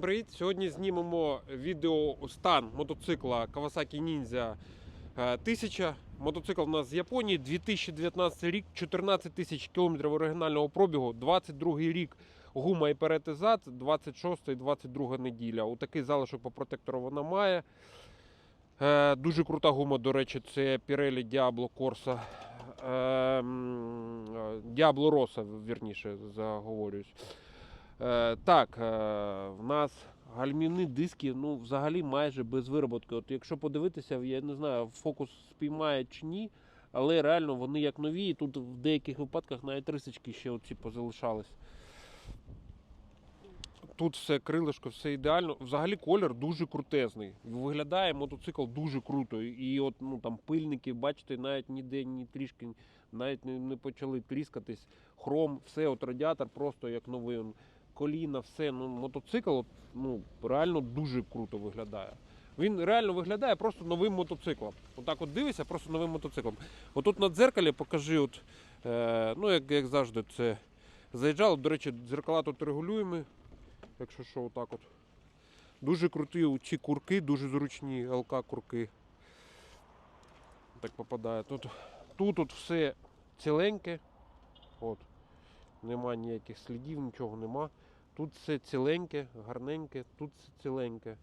Привіт! Сьогодні знімемо відео стан мотоцикла Kawasaki Ninja е, 1000. Мотоцикл у нас з Японії, 2019 рік, 14 тисяч кілометрів оригінального пробігу, 22 рік гума і перед і зад, 26 і 22 неділя. Отакий залишок по протектору вона має. Е, Дуже крута гума, до речі, це Pirelli Diablo Corsa. Е, м, е, Diablo Rossa, вірніше, заговорююсь. Е, так, е, в нас гальмівні диски ну, взагалі майже без вироботки. От якщо подивитися, я не знаю, фокус спіймає чи ні, але реально вони як нові, і тут в деяких випадках навіть рисочки ще оці позалишались. Тут все крилишко, все ідеально. Взагалі колір дуже крутезний. Виглядає мотоцикл дуже круто. І от ну там пильники, бачите, навіть ніде ні трішки навіть не, не почали тріскатись. Хром, все, от радіатор просто як новий. Коліна, все. Ну, мотоцикл от, ну, реально дуже круто виглядає. Він реально виглядає просто новим мотоциклом. Отак от дивишся, просто новим мотоциклом. Отут на дзеркалі покажи, от, е, ну як, як завжди, це заїжджало. До речі, дзеркала тут регулюємо. Якщо що, отак от. Дуже круті ці курки, дуже зручні ЛК-курки. Так попадає. Тут, тут от все ціленьке. От. Нема ніяких слідів, нічого нема. Тут все ціленьке, гарненьке, тут все ціленьке.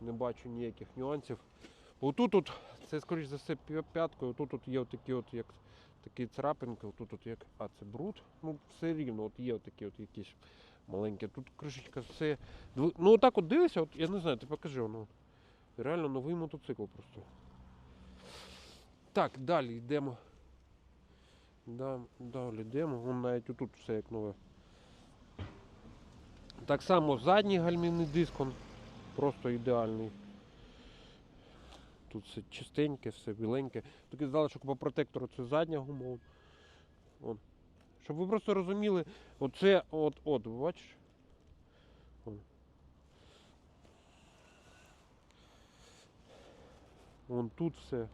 Не бачу ніяких нюансів. Отут, от, це скоріш за все п'яткою, тут от є отакі от як такі царапинки, отут от як. А це бруд. Ну, все рівно, от є отакі от якісь маленькі. Тут кришечка все. Ну отак от дивишся, от я не знаю, ти покажи воно. Реально новий мотоцикл просто. Так, далі йдемо. Да, далі йдемо. Вон навіть отут все як нове. Так само задній гальмівний диск, он просто ідеальний. Тут все чистеньке, все біленьке. Такий залишок по протектору це задня от. От. Щоб ви просто розуміли, оце от, от, бачиш? Вон. Вон тут все.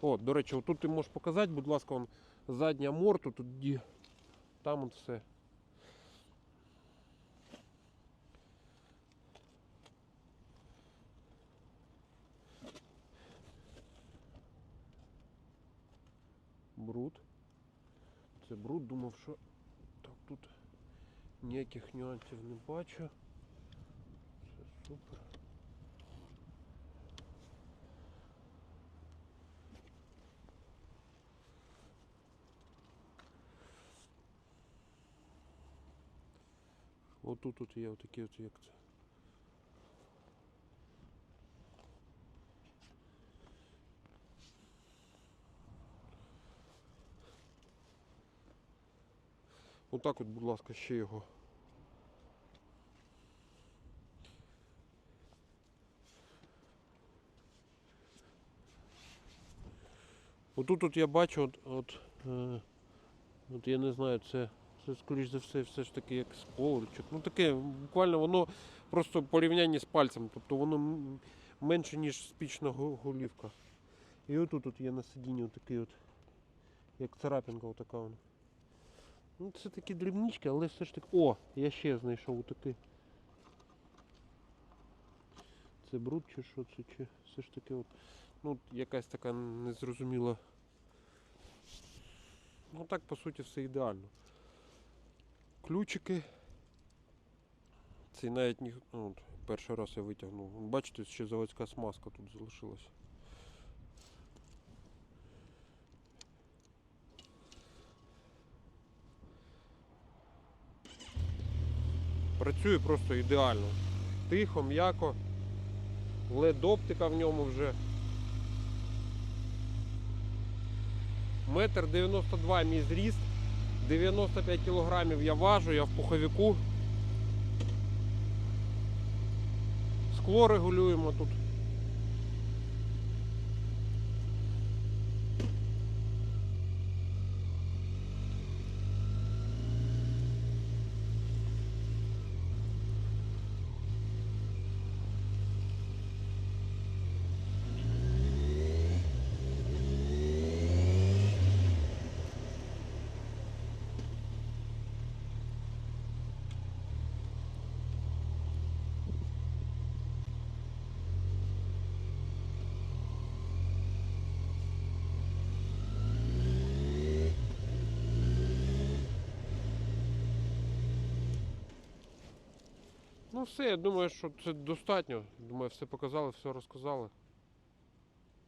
О, до речі, отут ти можеш показати, будь ласка, вон задня морту, тут там от все. Бруд. Це бруд, думав, що так тут ніяких нюансів не бачу. Це супер. Отут тут є отакі от як це. Отак от, будь ласка, ще його. Отут от я бачу, от, от, е, от я не знаю, це, це скоріш за все, все ж таки як сполочок. Ну таке, буквально воно просто в порівнянні з пальцем, тобто воно менше, ніж спічна голівка. І отут от є на сидінні отакий от, як царапинка отака вона. Ну, це такі дрібнички, але все ж таки. О, я ще знайшов отакий. Це бруд чи що це, чи все ж таки от. Ну, якась така незрозуміла. Ну так по суті все ідеально. Ключики. Цей навіть ні... ну, от, перший раз я витягнув. Бачите, ще заводська смазка тут залишилась. Працює просто ідеально. Тихо, м'яко. led оптика в ньому вже. Метр 92 мій зріст. 95 кілограмів я важу, я в пуховику. Скло регулюємо тут. Ну все, я думаю, що це достатньо. Думаю, все показали, все розказали.